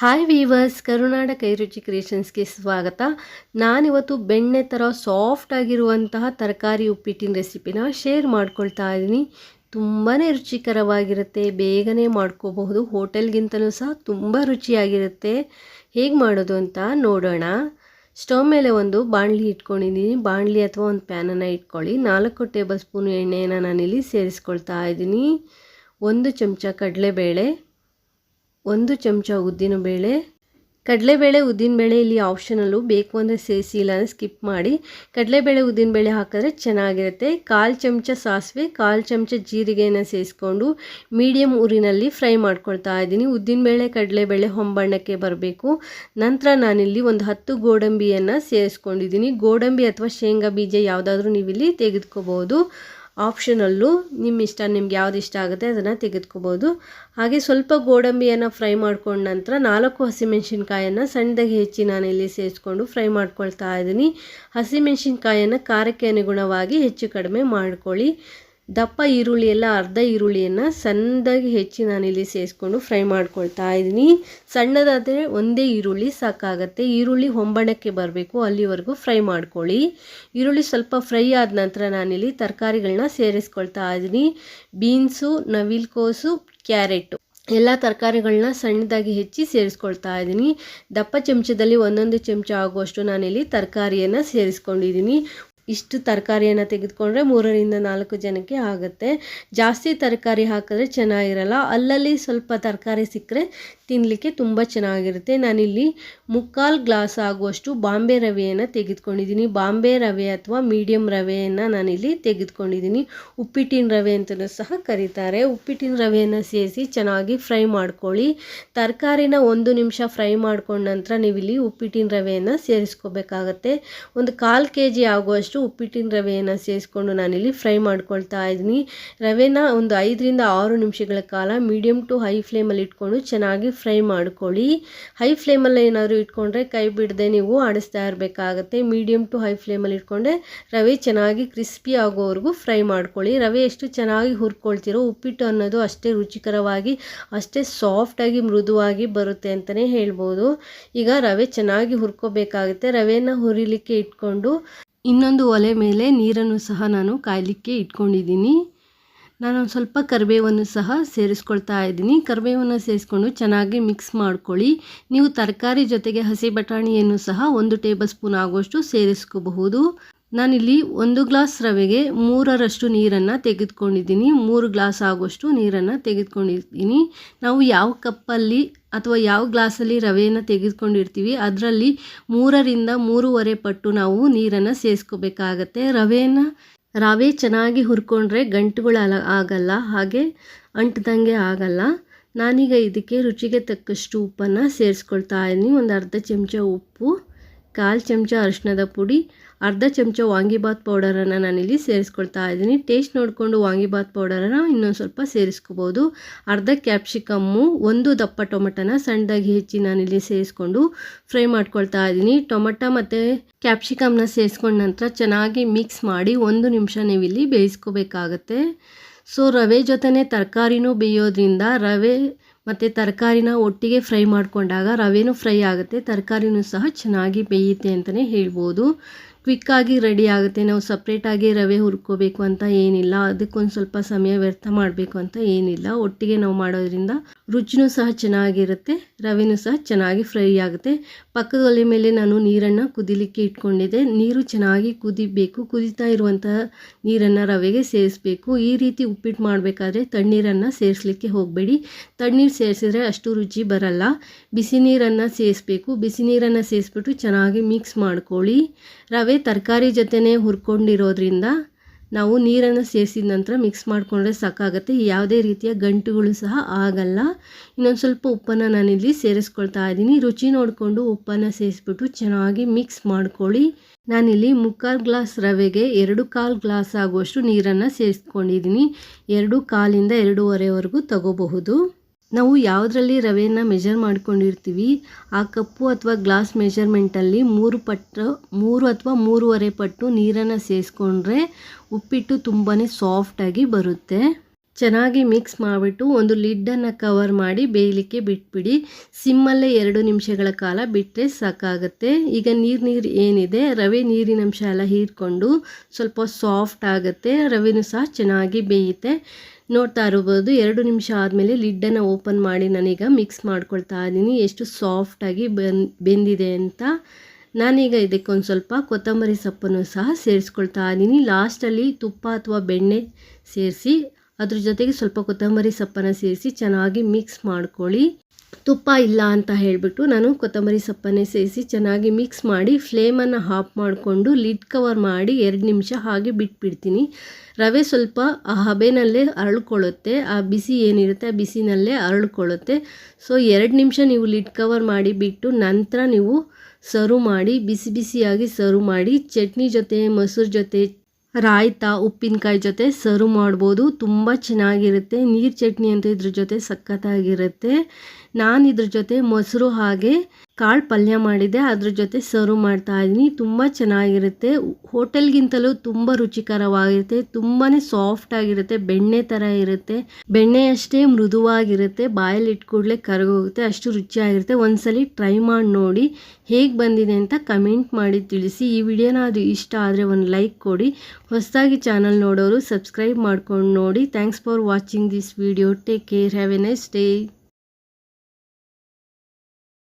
Hi viewers ಕರುನಾಡ ಕೈರುಚಿ ಕ್ರಿಯೇಷನ್ಸ್ಗೆ ಸ್ವಾಗತ. ನಾನಿವತ್ತು ಬೆಣ್ಣೆ ಥರ ಸಾಫ್ಟ್ ಆಗಿರುವಂತಹ ತರಕಾರಿ ಉಪ್ಪಿಟ್ಟಿನ ರೆಸಿಪಿನ ಶೇರ್ ಮಾಡ್ಕೊಳ್ತಾ ಇದ್ದೀನಿ. ತುಂಬಾ ರುಚಿಕರವಾಗಿರುತ್ತೆ, ಬೇಗನೆ ಮಾಡ್ಕೋಬಹುದು. ಹೋಟೆಲ್ಗಿಂತಲೂ ಸಹ ತುಂಬ ರುಚಿಯಾಗಿರುತ್ತೆ. ಹೇಗೆ ಮಾಡೋದು ಅಂತ ನೋಡೋಣ. ಸ್ಟವ್ ಮೇಲೆ ಒಂದು ಬಾಣಲಿ ಇಟ್ಕೊಂಡಿದ್ದೀನಿ. ಬಾಣಲಿ ಅಥವಾ ಒಂದು ಪ್ಯಾನನ್ನು ಇಟ್ಕೊಳ್ಳಿ. ನಾಲ್ಕು ಟೇಬಲ್ ಸ್ಪೂನ್ ಎಣ್ಣೆಯನ್ನು ನಾನಿಲ್ಲಿ ಸೇರಿಸ್ಕೊಳ್ತಾ ಇದ್ದೀನಿ. ಒಂದು ಚಮಚ ಕಡಲೆಬೇಳೆ. ಒಂದು ಚಮಚ ಉದ್ದಿನಬೇಳೆ ಕಡಲೆಬೇಳೆ ಉದ್ದಿನಬೇಳೆ ಇಲ್ಲಿ ಆಪ್ಷನಲ್ಲು ಬೇಕು ಅಂದರೆ ಸೇರಿಸಿ, ಇಲ್ಲಾಂದರೆ ಸ್ಕಿಪ್ ಮಾಡಿ. ಕಡಲೆಬೇಳೆ ಉದ್ದಿನಬೇಳೆ ಹಾಕಿದ್ರೆ ಚೆನ್ನಾಗಿರುತ್ತೆ. ಕಾಲು ಚಮಚ ಸಾಸಿವೆ, ಕಾಲು ಚಮಚ ಜೀರಿಗೆಯನ್ನು ಸೇರಿಸ್ಕೊಂಡು ಮೀಡಿಯಮ್ ಊರಿನಲ್ಲಿ ಫ್ರೈ ಮಾಡ್ಕೊಳ್ತಾ ಇದ್ದೀನಿ. ಉದ್ದಿನಬೇಳೆ ಕಡಲೆಬೇಳೆ ಹೊಂಬಣ್ಣಕ್ಕೆ ಬರಬೇಕು. ನಂತರ ನಾನಿಲ್ಲಿ ಒಂದು ಹತ್ತು ಗೋಡಂಬಿಯನ್ನು ಸೇರಿಸ್ಕೊಂಡಿದ್ದೀನಿ. ಗೋಡಂಬಿ ಅಥವಾ ಶೇಂಗಾ ಬೀಜ ಯಾವುದಾದ್ರೂ ನೀವಿಲ್ಲಿ ತೆಗೆದುಕೋಬೋದು ಆಪ್ಷನಲ್ಲು ನಿಮ್ಮ ಇಷ್ಟ, ನಿಮ್ಗೆ ಯಾವ್ದು ಇಷ್ಟ ಆಗುತ್ತೆ ಅದನ್ನು ತೆಗೆದುಕೋಬೋದು. ಹಾಗೆ ಸ್ವಲ್ಪ ಗೋಡಂಬಿಯನ್ನು ಫ್ರೈ ಮಾಡ್ಕೊಂಡ ನಂತರ ನಾಲ್ಕು ಹಸಿಮೆಣಸಿನ್ಕಾಯನ್ನು ಸಣ್ಣದಾಗಿ ಹೆಚ್ಚಿ ನಾನಿಲ್ಲಿ ಸೇರಿಸ್ಕೊಂಡು ಫ್ರೈ ಮಾಡ್ಕೊಳ್ತಾ ಇದ್ದೀನಿ. ಹಸಿಮೆಣಸಿನ್ಕಾಯನ್ನು ಖಾರಕ್ಕೆ ಅನುಗುಣವಾಗಿ ಹೆಚ್ಚು ಕಡಿಮೆ ಮಾಡ್ಕೊಳ್ಳಿ. ದಪ್ಪ ಈರುಳ್ಳಿ ಎಲ್ಲ ಅರ್ಧ ಈರುಳ್ಳಿಯನ್ನು ಸಣ್ಣದಾಗಿ ಹೆಚ್ಚಿ ನಾನಿಲ್ಲಿ ಸೇರಿಸ್ಕೊಂಡು ಫ್ರೈ ಮಾಡ್ಕೊಳ್ತಾ ಇದ್ದೀನಿ. ಸಣ್ಣದಾದರೆ ಒಂದೇ ಈರುಳ್ಳಿ ಸಾಕಾಗತ್ತೆ. ಈರುಳ್ಳಿ ಹೊಂಬಣಕ್ಕೆ ಬರಬೇಕು. ಅಲ್ಲಿವರೆಗೂ ಫ್ರೈ ಮಾಡ್ಕೊಳ್ಳಿ. ಈರುಳ್ಳಿ ಸ್ವಲ್ಪ ಫ್ರೈ ಆದ ನಂತರ ನಾನಿಲ್ಲಿ ತರಕಾರಿಗಳನ್ನ ಸೇರಿಸ್ಕೊಳ್ತಾ ಇದ್ದೀನಿ. ಬೀನ್ಸು, ನವಿಲ್ಕೋಸು, ಕ್ಯಾರೆಟು ಎಲ್ಲ ತರಕಾರಿಗಳನ್ನ ಸಣ್ಣದಾಗಿ ಹೆಚ್ಚಿ ಸೇರಿಸ್ಕೊಳ್ತಾ ಇದ್ದೀನಿ. ದಪ್ಪ ಚಮಚದಲ್ಲಿ ಒಂದೊಂದು ಚಮಚ ಆಗುವಷ್ಟು ನಾನಿಲ್ಲಿ ತರಕಾರಿಯನ್ನು ಸೇರಿಸ್ಕೊಂಡಿದ್ದೀನಿ. ಇಷ್ಟು ತರಕಾರಿಯನ್ನು ತೆಗೆದುಕೊಂಡ್ರೆ ಮೂರರಿಂದ ನಾಲ್ಕು ಜನಕ್ಕೆ ಆಗುತ್ತೆ. ಜಾಸ್ತಿ ತರಕಾರಿ ಹಾಕಿದ್ರೆ ಚೆನ್ನಾಗಿರಲ್ಲ. ಅಲ್ಲಲ್ಲಿ ಸ್ವಲ್ಪ ತರಕಾರಿ ಸಿಕ್ಕರೆ ತಿನ್ನಲಿಕ್ಕೆ ತುಂಬ ಚೆನ್ನಾಗಿರುತ್ತೆ. ನಾನಿಲ್ಲಿ ಮುಕ್ಕಾಲು ಗ್ಲಾಸ್ ಆಗುವಷ್ಟು ಬಾಂಬೆ ರವೆಯನ್ನು ತೆಗೆದುಕೊಂಡಿದ್ದೀನಿ. ಬಾಂಬೆ ರವೆ ಅಥವಾ ಮೀಡಿಯಮ್ ರವೆಯನ್ನು ನಾನಿಲ್ಲಿ ತೆಗೆದುಕೊಂಡಿದ್ದೀನಿ. ಉಪ್ಪಿಟ್ಟಿನ ರವೆ ಅಂತಲೂ ಸಹ ಕರೀತಾರೆ. ಉಪ್ಪಿಟ್ಟಿನ ರವೆಯನ್ನು ಸೇರಿಸಿ ಚೆನ್ನಾಗಿ ಫ್ರೈ ಮಾಡ್ಕೊಳ್ಳಿ. ತರಕಾರಿನ ಒಂದು ನಿಮಿಷ ಫ್ರೈ ಮಾಡ್ಕೊಂಡ ನಂತರ ನೀವಿಲ್ಲಿ ಉಪ್ಪಿಟ್ಟಿನ ರವೆಯನ್ನು ಸೇರಿಸ್ಕೋಬೇಕಾಗತ್ತೆ. ಒಂದು ಕಾಲು ಕೆ ಜಿ ಆಗುವಷ್ಟು ಉಪ್ಪಿಟ್ಟಿನ ರವೆಯನ್ನು ಸೇರಿಸ್ಕೊಂಡು ನಾನಿಲ್ಲಿ ಫ್ರೈ ಮಾಡ್ಕೊಳ್ತಾ ಇದ್ದೀನಿ. ರವೆನ ಒಂದು ಐದರಿಂದ ಆರು ನಿಮಿಷಗಳ ಕಾಲ ಮೀಡಿಯಮ್ ಟು ಹೈ ಫ್ಲೇಮಲ್ಲಿ ಇಟ್ಕೊಂಡು ಚೆನ್ನಾಗಿ ಫ್ರೈ ಮಾಡ್ಕೊಳ್ಳಿ. ಹೈ ಫ್ಲೇಮಲ್ಲಿ ಏನಾದರೂ ಇಟ್ಕೊಂಡ್ರೆ ಕೈ ಬಿಡದೆ ನೀವು ಆಡಿಸ್ತಾ ಇರಬೇಕಾಗತ್ತೆ. ಮೀಡಿಯಮ್ ಟು ಹೈ ಫ್ಲೇಮಲ್ಲಿ ಇಟ್ಕೊಂಡ್ರೆ ರವೆ ಚೆನ್ನಾಗಿ ಕ್ರಿಸ್ಪಿ ಆಗೋವರೆಗೂ ಫ್ರೈ ಮಾಡ್ಕೊಳ್ಳಿ. ರವೆ ಎಷ್ಟು ಚೆನ್ನಾಗಿ ಹುರ್ಕೊಳ್ತಿರೋ ಉಪ್ಪಿಟ್ಟು ಅನ್ನೋದು ಅಷ್ಟೇ ರುಚಿಕರವಾಗಿ, ಅಷ್ಟೇ ಸಾಫ್ಟಾಗಿ ಮೃದುವಾಗಿ ಬರುತ್ತೆ ಅಂತಲೇ ಹೇಳ್ಬೋದು. ಈಗ ರವೆ ಚೆನ್ನಾಗಿ ಹುರ್ಕೋಬೇಕಾಗುತ್ತೆ. ರವೆಯನ್ನು ಹುರಿಲಿಕ್ಕೆ ಇಟ್ಕೊಂಡು ಇನ್ನೊಂದು ಒಲೆ ಮೇಲೆ ನೀರನ್ನು ಸಹ ನಾನು ಕಾಯಲಿಕ್ಕೆ ಇಟ್ಕೊಂಡಿದ್ದೀನಿ. ನಾನು ಸ್ವಲ್ಪ ಕರಿಬೇವನ್ನು ಸಹ ಸೇರಿಸ್ಕೊಳ್ತಾ ಇದ್ದೀನಿ. ಕರಿಬೇವನ್ನು ಸೇರಿಸ್ಕೊಂಡು ಚೆನ್ನಾಗಿ ಮಿಕ್ಸ್ ಮಾಡ್ಕೊಳ್ಳಿ. ನೀವು ತರಕಾರಿ ಜೊತೆಗೆ ಹಸಿ ಬಟಾಣಿಯನ್ನು ಸಹ ಒಂದು ಟೇಬಲ್ ಸ್ಪೂನ್ ಆಗುವಷ್ಟು ಸೇರಿಸ್ಕೋಬಹುದು. ನಾನಿಲ್ಲಿ ಒಂದು ಗ್ಲಾಸ್ ರವೆಗೆ ಮೂರರಷ್ಟು ನೀರನ್ನು ತೆಗೆದುಕೊಂಡಿದ್ದೀನಿ. ಮೂರು ಗ್ಲಾಸ್ ಆಗುವಷ್ಟು ನೀರನ್ನು ತೆಗೆದುಕೊಂಡಿದ್ದೀನಿ. ನಾವು ಯಾವ ಕಪ್ಪಲ್ಲಿ ಅಥವಾ ಯಾವ ಗ್ಲಾಸಲ್ಲಿ ರವೆಯನ್ನು ತೆಗೆದುಕೊಂಡಿರ್ತೀವಿ, ಅದರಲ್ಲಿ ಮೂರರಿಂದ ಮೂರುವರೆ ಪಟ್ಟು ನಾವು ನೀರನ್ನು ಸೇರಿಸ್ಕೋಬೇಕಾಗತ್ತೆ ರವೆಯನ್ನು ರವೆ ಚೆನ್ನಾಗಿ ಹುರ್ಕೊಂಡ್ರೆ ಗಂಟುಗಳು ಆಗಲ್ಲ, ಹಾಗೆ ಅಂಟ್ದಂಗೆ ಆಗಲ್ಲ. ನಾನೀಗ ಇದಕ್ಕೆ ರುಚಿಗೆ ತಕ್ಕಷ್ಟು ಉಪ್ಪನ್ನು ಸೇರಿಸ್ಕೊಳ್ತಾ ಇದ್ದೀನಿ. ಒಂದು ಅರ್ಧ ಚಮಚ ಉಪ್ಪು. ಕಾಲು ಚಮಚ ಅರಿಶಿಣದ ಪುಡಿ, ಅರ್ಧ ಚಮಚ ವಾಂಗಿಬಾತ್ ಪೌಡರನ್ನು ನಾನಿಲ್ಲಿ ಸೇರಿಸ್ಕೊಳ್ತಾ ಇದ್ದೀನಿ. ಟೇಸ್ಟ್ ನೋಡಿಕೊಂಡು ವಾಂಗಿಬಾತ್ ಪೌಡರನ್ನು ಇನ್ನೊಂದು ಸ್ವಲ್ಪ ಸೇರಿಸ್ಕೋಬೋದು. ಅರ್ಧ ಕ್ಯಾಪ್ಸಿಕಮ್ಮು, ಒಂದು ದಪ್ಪ ಟೊಮೆಟೊನ ಸಣ್ಣದಾಗಿ ಹೆಚ್ಚಿ ನಾನಿಲ್ಲಿ ಸೇರಿಸ್ಕೊಂಡು ಫ್ರೈ ಮಾಡ್ಕೊಳ್ತಾ ಇದ್ದೀನಿ. ಟೊಮೆಟೊ ಮತ್ತು ಕ್ಯಾಪ್ಸಿಕಮ್ನ ಸೇರಿಸ್ಕೊಂಡ ನಂತರ ಚೆನ್ನಾಗಿ ಮಿಕ್ಸ್ ಮಾಡಿ ಒಂದು ನಿಮಿಷ ನೀವಿಲ್ಲಿ ಬೇಯಿಸ್ಕೋಬೇಕಾಗತ್ತೆ. ಸೊ ರವೆ ಜೊತೆನೇ ತರಕಾರಿನೂ ಬೇಯೋದ್ರಿಂದ ರವೆ ಮತ್ತು ತರಕಾರಿನ ಒಟ್ಟಿಗೆ ಫ್ರೈ ಮಾಡಿಕೊಂಡಾಗ ರವೆನೂ ಫ್ರೈ ಆಗುತ್ತೆ. ತರಕಾರಿನೂ ಸಹ ಚೆನ್ನಾಗಿ ಬೇಯುತ್ತೆ ಅಂತಲೇ ಹೇಳ್ಬೋದು. ಕ್ವಿಕ್ಕಾಗಿ ರೆಡಿ ಆಗುತ್ತೆ, ನಾವು ಸಪ್ರೇಟಾಗಿ ರವೆ ಹುರ್ಕೋಬೇಕು ಅಂತ ಏನಿಲ್ಲ, ಅದಕ್ಕೊಂದು ಸ್ವಲ್ಪ ಸಮಯ ವ್ಯರ್ಥ ಮಾಡಬೇಕು ಅಂತ ಏನಿಲ್ಲ. ಒಟ್ಟಿಗೆ ನಾವು ಮಾಡೋದ್ರಿಂದ ರುಚಿನೂ ಸಹ ಚೆನ್ನಾಗಿರುತ್ತೆ, ರವೆನೂ ಸಹ ಚೆನ್ನಾಗಿ ಫ್ರೈ ಆಗುತ್ತೆ. ಪಕ್ಕದ ಒಲೆ ಮೇಲೆ ನಾನು ನೀರನ್ನು ಕುದಿಲಿಕ್ಕೆ ಇಟ್ಕೊಂಡಿದ್ದೆ. ನೀರು ಚೆನ್ನಾಗಿ ಕುದಿಬೇಕು, ಕುದಿತಾ ಇರುವಂತಹ ನೀರನ್ನು ರವೆಗೆ ಸೇರಿಸ್ಬೇಕು. ಈ ರೀತಿ ಉಪ್ಪಿಟ್ಟು ಮಾಡಬೇಕಾದ್ರೆ ತಣ್ಣೀರನ್ನು ಸೇರಿಸ್ಲಿಕ್ಕೆ ಹೋಗಬೇಡಿ. ತಣ್ಣೀರು ಸೇರಿಸಿದ್ರೆ ಅಷ್ಟು ರುಚಿ ಬರಲ್ಲ. ಬಿಸಿ ನೀರನ್ನು ಸೇರಿಸ್ಬೇಕು. ಬಿಸಿ ನೀರನ್ನು ಸೇರಿಸ್ಬಿಟ್ಟು ಚೆನ್ನಾಗಿ ಮಿಕ್ಸ್ ಮಾಡ್ಕೊಳ್ಳಿ. ರವೆ ತರಕಾರಿ ಜೊತೆನೇ ಹುರ್ಕೊಂಡಿರೋದ್ರಿಂದ ನಾವು ನೀರನ್ನು ಸೇರಿಸಿದ ನಂತರ ಮಿಕ್ಸ್ ಮಾಡಿಕೊಂಡ್ರೆ ಸಾಕಾಗುತ್ತೆ. ಯಾವುದೇ ರೀತಿಯ ಗಂಟುಗಳು ಸಹ ಆಗಲ್ಲ. ಇನ್ನೊಂದು ಸ್ವಲ್ಪ ಉಪ್ಪನ್ನು ನಾನಿಲ್ಲಿ ಸೇರಿಸ್ಕೊಳ್ತಾ ಇದ್ದೀನಿ. ರುಚಿ ನೋಡಿಕೊಂಡು ಉಪ್ಪನ್ನು ಸೇರಿಸ್ಬಿಟ್ಟು ಚೆನ್ನಾಗಿ ಮಿಕ್ಸ್ ಮಾಡ್ಕೊಳ್ಳಿ. ನಾನಿಲ್ಲಿ ಮುಕ್ಕಾಲು ಗ್ಲಾಸ್ ರವೆಗೆ ಎರಡು ಕಾಲು ಗ್ಲಾಸ್ ಆಗುವಷ್ಟು ನೀರನ್ನು ಸೇರಿಸ್ಕೊಂಡಿದ್ದೀನಿ. ಎರಡು ಕಾಲಿಂದ ಎರಡೂವರೆವರೆಗೂ ತಗೋಬಹುದು. ನಾವು ಯಾವುದರಲ್ಲಿ ರವೆಯನ್ನು ಮೆಜರ್ ಮಾಡ್ಕೊಂಡಿರ್ತೀವಿ, ಆ ಕಪ್ಪು ಅಥವಾ ಗ್ಲಾಸ್ ಮೆಜರ್ಮೆಂಟಲ್ಲಿ ಮೂರು ಪಟ್ಟು, ಮೂರು ಅಥವಾ ಮೂರುವರೆ ಪಟ್ಟು ನೀರನ್ನು ಸೇರಿಸ್ಕೊಂಡ್ರೆ ಉಪ್ಪಿಟ್ಟು ತುಂಬಾ ಸಾಫ್ಟಾಗಿ ಬರುತ್ತೆ. ಚೆನ್ನಾಗಿ ಮಿಕ್ಸ್ ಮಾಡಿಬಿಟ್ಟು ಒಂದು ಲಿಡ್ಡನ್ನು ಕವರ್ ಮಾಡಿ ಬೇಯಲಿಕ್ಕೆ ಬಿಟ್ಬಿಡಿ. ಸಿಮ್ಮಲ್ಲೇ ಎರಡು ನಿಮಿಷಗಳ ಕಾಲ ಬಿಟ್ಟರೆ ಸಾಕಾಗುತ್ತೆ. ಈಗ ನೀರು ನೀರು ಏನಿದೆ, ರವೆ ನೀರಿನಂಶ ಎಲ್ಲ ಹೀರ್ಕೊಂಡು ಸ್ವಲ್ಪ ಸಾಫ್ಟ್ ಆಗುತ್ತೆ. ರವೆನೂ ಸಹ ಚೆನ್ನಾಗಿ ಬೇಯುತ್ತೆ. ನೋಡ್ತಾ ಇರ್ಬೋದು ಎರಡು ನಿಮಿಷ ಆದಮೇಲೆ ಲಿಡ್ಡನ್ನು ಓಪನ್ ಮಾಡಿ ನಾನೀಗ ಮಿಕ್ಸ್ ಮಾಡ್ಕೊಳ್ತಾ ಇದ್ದೀನಿ. ಎಷ್ಟು ಸಾಫ್ಟಾಗಿ ಬೆನ್, ಬೆಂದಿದೆ ಅಂತ ನಾನೀಗ ಇದಕ್ಕೊಂದು ಸ್ವಲ್ಪ ಕೊತ್ತಂಬರಿ ಸೊಪ್ಪನ್ನು ಸಹ ಸೇರಿಸ್ಕೊಳ್ತಾ ಇದ್ದೀನಿ. ಲಾಸ್ಟಲ್ಲಿ ತುಪ್ಪ ಅಥವಾ ಬೆಣ್ಣೆ ಸೇರಿಸಿ, ಅದ್ರ ಜೊತೆಗೆ ಸ್ವಲ್ಪ ಕೊತ್ತಂಬರಿ ಸೊಪ್ಪನ್ನು ಸೇರಿಸಿ ಚೆನ್ನಾಗಿ ಮಿಕ್ಸ್ ಮಾಡ್ಕೊಳ್ಳಿ. ತುಪ್ಪ ಇಲ್ಲ ಅಂತ ಹೇಳಿಬಿಟ್ಟು ನಾನು ಕೊತ್ತಂಬರಿ ಸೊಪ್ಪನ್ನೇ ಸೇರಿಸಿ ಚೆನ್ನಾಗಿ ಮಿಕ್ಸ್ ಮಾಡಿ ಫ್ಲೇಮನ್ನು ಹಾಫ್ ಮಾಡಿಕೊಂಡು ಲಿಡ್ ಕವರ್ ಮಾಡಿ ಎರಡು ನಿಮಿಷ ಹಾಗೆ ಬಿಟ್ಬಿಡ್ತೀನಿ. ರವೆ ಸ್ವಲ್ಪ ಆ ಹಬೆನಲ್ಲೇ ಅರಳ್ಕೊಳ್ಳುತ್ತೆ, ಆ ಬಿಸಿ ಏನಿರುತ್ತೆ ಆ ಬಿಸಿನಲ್ಲೇ ಅರಳ್ಕೊಳ್ಳುತ್ತೆ. ಸೊ ಎರಡು ನಿಮಿಷ ನೀವು ಲಿಡ್ ಕವರ್ ಮಾಡಿ ಬಿಟ್ಟು ನಂತರ ನೀವು ಸರ್ವ್ ಮಾಡಿ, ಬಿಸಿ ಬಿಸಿಯಾಗಿ ಸರ್ವ್ ಮಾಡಿ, ಚಟ್ನಿ ಜೊತೆ, ಮೊಸರು ಜೊತೆ ರಾಯ್ತ ಉಪ್ಪಿನಕಾಯಿ ಜೊತೆ ಸರ್ವ್ ಮಾಡ್ಬೋದು. ತುಂಬ ಚೆನ್ನಾಗಿರುತ್ತೆ. ನೀರು ಚಟ್ನಿ ಅಂತ ಇದ್ರ ಜೊತೆ ಸಖತ್ತಾಗಿರುತ್ತೆ. ನಾನು ಇದ್ರ ಜೊತೆ ಮೊಸರು ಹಾಗೆ ಕಾಳು ಪಲ್ಯ ಮಾಡಿದೆ, ಅದ್ರ ಜೊತೆ ಸರ್ವ್ ಮಾಡ್ತಾ ಇದ್ದೀನಿ ತುಂಬ ಚೆನ್ನಾಗಿರುತ್ತೆ. ಹೋಟೆಲ್ಗಿಂತಲೂ ತುಂಬ ರುಚಿಕರವಾಗಿರುತ್ತೆ. ತುಂಬಾ ಸಾಫ್ಟ್ ಆಗಿರುತ್ತೆ. ಬೆಣ್ಣೆ ಥರ ಇರುತ್ತೆ. ಬೆಣ್ಣೆ ಅಷ್ಟೇ ಮೃದುವಾಗಿರುತ್ತೆ. ಬಾಯಲ್ಲಿ ಇಟ್ಕೂಡಲೇ ಕರಗೋಗುತ್ತೆ. ಅಷ್ಟು ರುಚಿಯಾಗಿರುತ್ತೆ. ಒಂದ್ಸಲಿ ಟ್ರೈ ಮಾಡಿ ನೋಡಿ. ಹೇಗೆ ಬಂದಿದೆ ಅಂತ ಕಮೆಂಟ್ ಮಾಡಿ ತಿಳಿಸಿ. ಈ ವಿಡಿಯೋನ ಅದು ಇಷ್ಟ ಆದರೆ ಒಂದು ಲೈಕ್ ಕೊಡಿ. ಹೊಸದಾಗಿ ಚಾನಲ್ ನೋಡೋರು ಸಬ್ಸ್ಕ್ರೈಬ್ ಮಾಡ್ಕೊಂಡು ನೋಡಿ. Thanks for watching this video take care have a nice day